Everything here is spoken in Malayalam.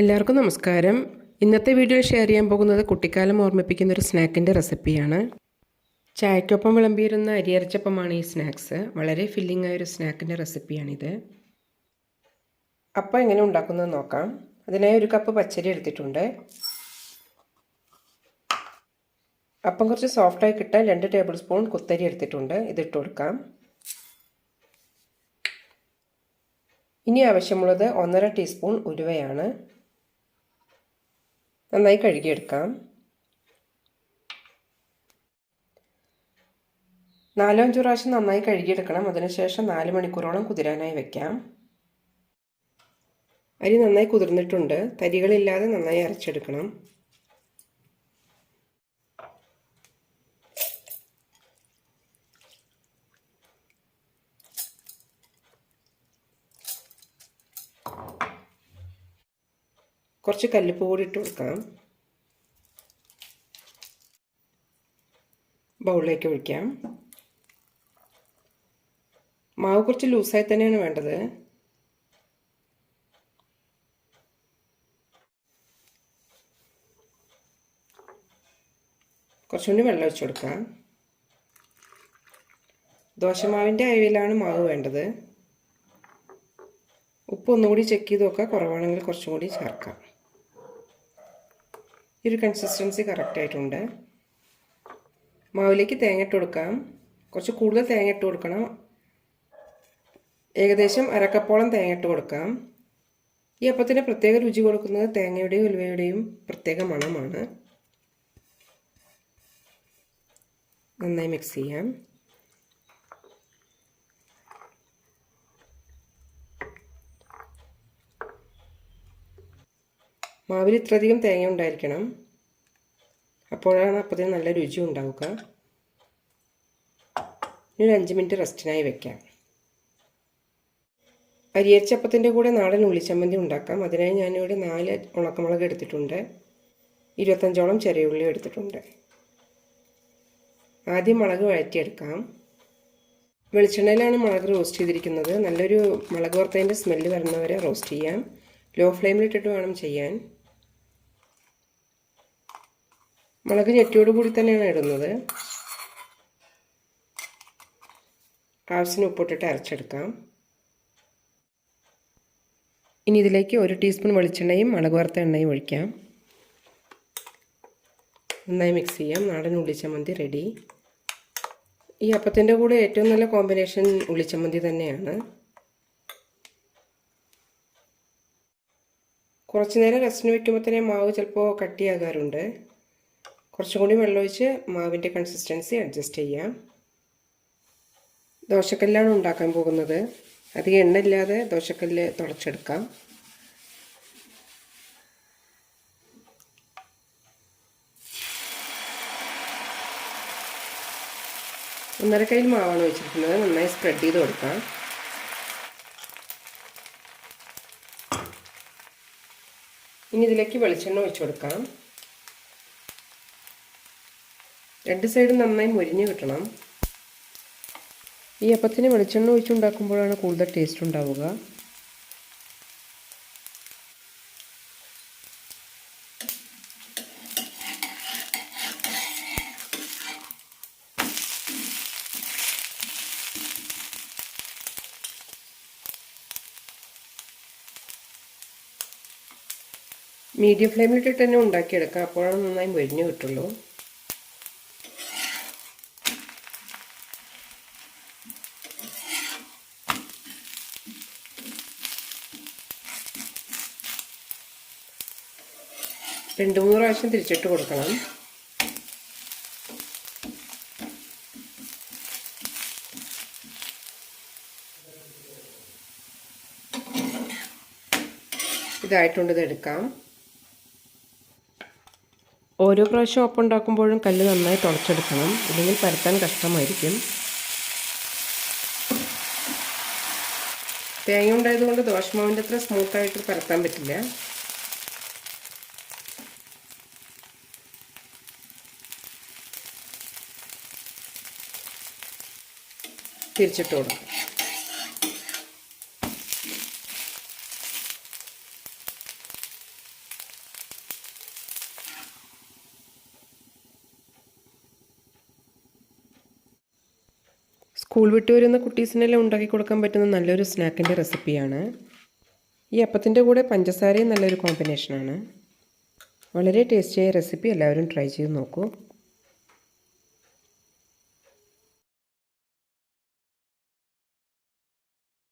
എല്ലാവർക്കും നമസ്കാരം. ഇന്നത്തെ വീഡിയോയിൽ ഷെയർ ചെയ്യാൻ പോകുന്നത് കുട്ടിക്കാലം ഓർമ്മിപ്പിക്കുന്ന ഒരു സ്നാക്കിന്റെ റെസിപ്പിയാണ് ചായക്കൊപ്പം വിളമ്പിയിരുന്ന അരിയരച്ചപ്പമാണ് ഈ സ്നാക്സ് വളരെ ഫില്ലിംഗ് ആയ ഒരു സ്നാക്കിന്റെ റെസിപ്പിയാണിത് അപ്പം എങ്ങനെ ഉണ്ടാക്കുന്നത് നോക്കാം. അതിനായി ഒരു കപ്പ് പച്ചരി എടുത്തിട്ടുണ്ട്. അപ്പം കുറച്ച് സോഫ്റ്റായി കിട്ടാൻ രണ്ട് ടേബിൾ സ്പൂൺ കുത്തരി എടുത്തിട്ടുണ്ട്. ഇതിട്ട് കൊടുക്കാം. ഇനി ആവശ്യമുള്ളത് ഒന്നര ടീസ്പൂൺ ഉലുവയാണ്. നന്നായി കഴുകിയെടുക്കാം. നാലോ അഞ്ചോ പ്രാവശ്യം നന്നായി കഴുകിയെടുക്കണം. അതിനുശേഷം നാല് മണിക്കൂറോളം കുതിരാനായി വെക്കാം. അരി നന്നായി കുതിർന്നിട്ടുണ്ട്. തരികളില്ലാതെ നന്നായി അരച്ചെടുക്കണം. കുറച്ച് കല്ലുപ്പ് കൂടി ഇട്ട് കൊടുക്കാം ബൗളിലേക്ക് ഒഴിക്കാം. മാവ് കുറച്ച് ലൂസായി തന്നെയാണ് വേണ്ടത്. കുറച്ചുകൂടി വെള്ളം ഒഴിച്ചു കൊടുക്കാം. ദോശമാവിന്റെ അയവിലാണ് മാവ് വേണ്ടത്. ഉപ്പ് ഒന്നുകൂടി ചെക്ക് ചെയ്ത് നോക്കുക. കുറവാണെങ്കിൽ കുറച്ചും കൂടി ചേർക്കാം. ഈ ഒരു കൺസിസ്റ്റൻസി കറക്റ്റ് ആയിട്ടുണ്ട്. മാവിലേക്ക് തേങ്ങ ഇട്ട് കൊടുക്കാം. കുറച്ച് കൂടുതൽ തേങ്ങ ഇട്ട് കൊടുക്കണം. ഏകദേശം അരക്കപ്പോളം തേങ്ങ ഇട്ട് കൊടുക്കാം. ഈ അപ്പത്തിന് പ്രത്യേക രുചി കൊടുക്കുന്നത് തേങ്ങയുടെയും ഉലുവയുടെയും പ്രത്യേക മണമാണ്. നന്നായി മിക്സ് ചെയ്യാം. മാവിൽ ഇത്രയധികം തേങ്ങ ഉണ്ടായിരിക്കണം. അപ്പോഴാണ് അപ്പത്തിന് നല്ല രുചി ഉണ്ടാവുക. ഇനി ഒരു അഞ്ച് മിനിറ്റ് റെസ്റ്റിനായി വെക്കാം. അരിയച്ചപ്പത്തിന്റെ കൂടെ നാടൻ ഉള്ളിച്ചമ്മന്തി ഉണ്ടാക്കാം. അതിനായി ഞാനിവിടെ നാല് ഉണക്കമുളക് എടുത്തിട്ടുണ്ട്. ഇരുപത്തഞ്ചോളം ചെറിയ ഉള്ളി എടുത്തിട്ടുണ്ട്. ആദ്യം മുളക് വഴറ്റിയെടുക്കാം. വെളിച്ചെണ്ണയിലാണ് മുളക് റോസ്റ്റ് ചെയ്തിരിക്കുന്നത്. നല്ലൊരു മുളക് വറുത്തതിന്റെ സ്മെല്ല് വരുന്നവരെ റോസ്റ്റ് ചെയ്യാം. ലോ ഫ്ലെയിമിലിട്ടിട്ട് വേണം ചെയ്യാൻ. മുളക് ഞെട്ടിയോട് കൂടി തന്നെയാണ് ഇടുന്നത്. ആവശ്യത്തിന് ഉപ്പിട്ടിട്ട് അരച്ചെടുക്കാം. ഇനി ഇതിലേക്ക് ഒരു ടീസ്പൂൺ വെളിച്ചെണ്ണയും മുളക് വറുത്ത എണ്ണയും ഒഴിക്കാം. നന്നായി മിക്സ് ചെയ്യാം. നാടൻ ഉള്ളിച്ചമ്മന്തി റെഡി ഈ അപ്പത്തിന്റെ കൂടെ ഏറ്റവും നല്ല കോമ്പിനേഷൻ ഉള്ളിച്ചമ്മന്തി തന്നെയാണ്. കുറച്ച് നേരം റെസ്റ്റിന് വെക്കുമ്പോൾ തന്നെ മാവ് ചിലപ്പോൾ കട്ടിയാകാറുണ്ട്. കുറച്ചും കൂടി വെള്ളമൊഴിച്ച് മാവിന്റെ കൺസിസ്റ്റൻസി അഡ്ജസ്റ്റ് ചെയ്യാം. ദോശക്കല്ലാണ് ഉണ്ടാക്കാൻ പോകുന്നത്. അധികം എണ്ണയില്ലാതെ ദോശക്കല്ല് തുടച്ചെടുക്കാം. ഒന്നര കയ്യിൽ മാവാണ് വെച്ചിരിക്കുന്നത്. നന്നായി സ്പ്രെഡ് ചെയ്ത് കൊടുക്കാം. ഇനി ഇതിലേക്ക് വെളിച്ചെണ്ണ ഒഴിച്ചു കൊടുക്കാം. രണ്ട് സൈഡും നന്നായി മുരിഞ്ഞ് കിട്ടണം. ഈ അപ്പത്തിന് വെളിച്ചെണ്ണ ഒഴിച്ചുണ്ടാക്കുമ്പോഴാണ് കൂടുതൽ ടേസ്റ്റ് ഉണ്ടാവുക. മീഡിയം ഫ്ലെയിമിലിട്ടിട്ട് തന്നെ ഉണ്ടാക്കിയെടുക്കാം. അപ്പോഴാണ് നന്നായി മൊരിഞ്ഞ് കിട്ടുള്ളൂ. രണ്ട് മൂന്ന് പ്രാവശ്യം തിരിച്ചിട്ട് കൊടുക്കണം. ഇതായിട്ടുണ്ട് ഇത് എടുക്കാം. ഓരോ പ്രാവശ്യം ഒപ്പം ഉണ്ടാക്കുമ്പോഴും കല്ല് നന്നായി തുളച്ചെടുക്കണം ഇല്ലെങ്കിൽ പരത്താൻ കഷ്ടമായിരിക്കും. തേങ്ങ ഉണ്ടായതുകൊണ്ട് ദോശമാവിന്റെ അത്ര സ്മൂത്തായിട്ട് പരത്താൻ പറ്റില്ല. തിരിച്ചിട്ട് കൊടുക്കും. സ്കൂൾ വിട്ട് വരുന്ന കുട്ടീസിനെല്ലാം ഉണ്ടാക്കി കൊടുക്കാൻ പറ്റുന്ന നല്ലൊരു സ്നാക്കിന്റെ റെസിപ്പിയാണ്. ഈ അപ്പത്തിന്റെ കൂടെ പഞ്ചസാരയും നല്ലൊരു കോമ്പിനേഷനാണ് വളരെ ടേസ്റ്റിയായ റെസിപ്പി എല്ലാവരും ട്രൈ ചെയ്ത് നോക്കൂ.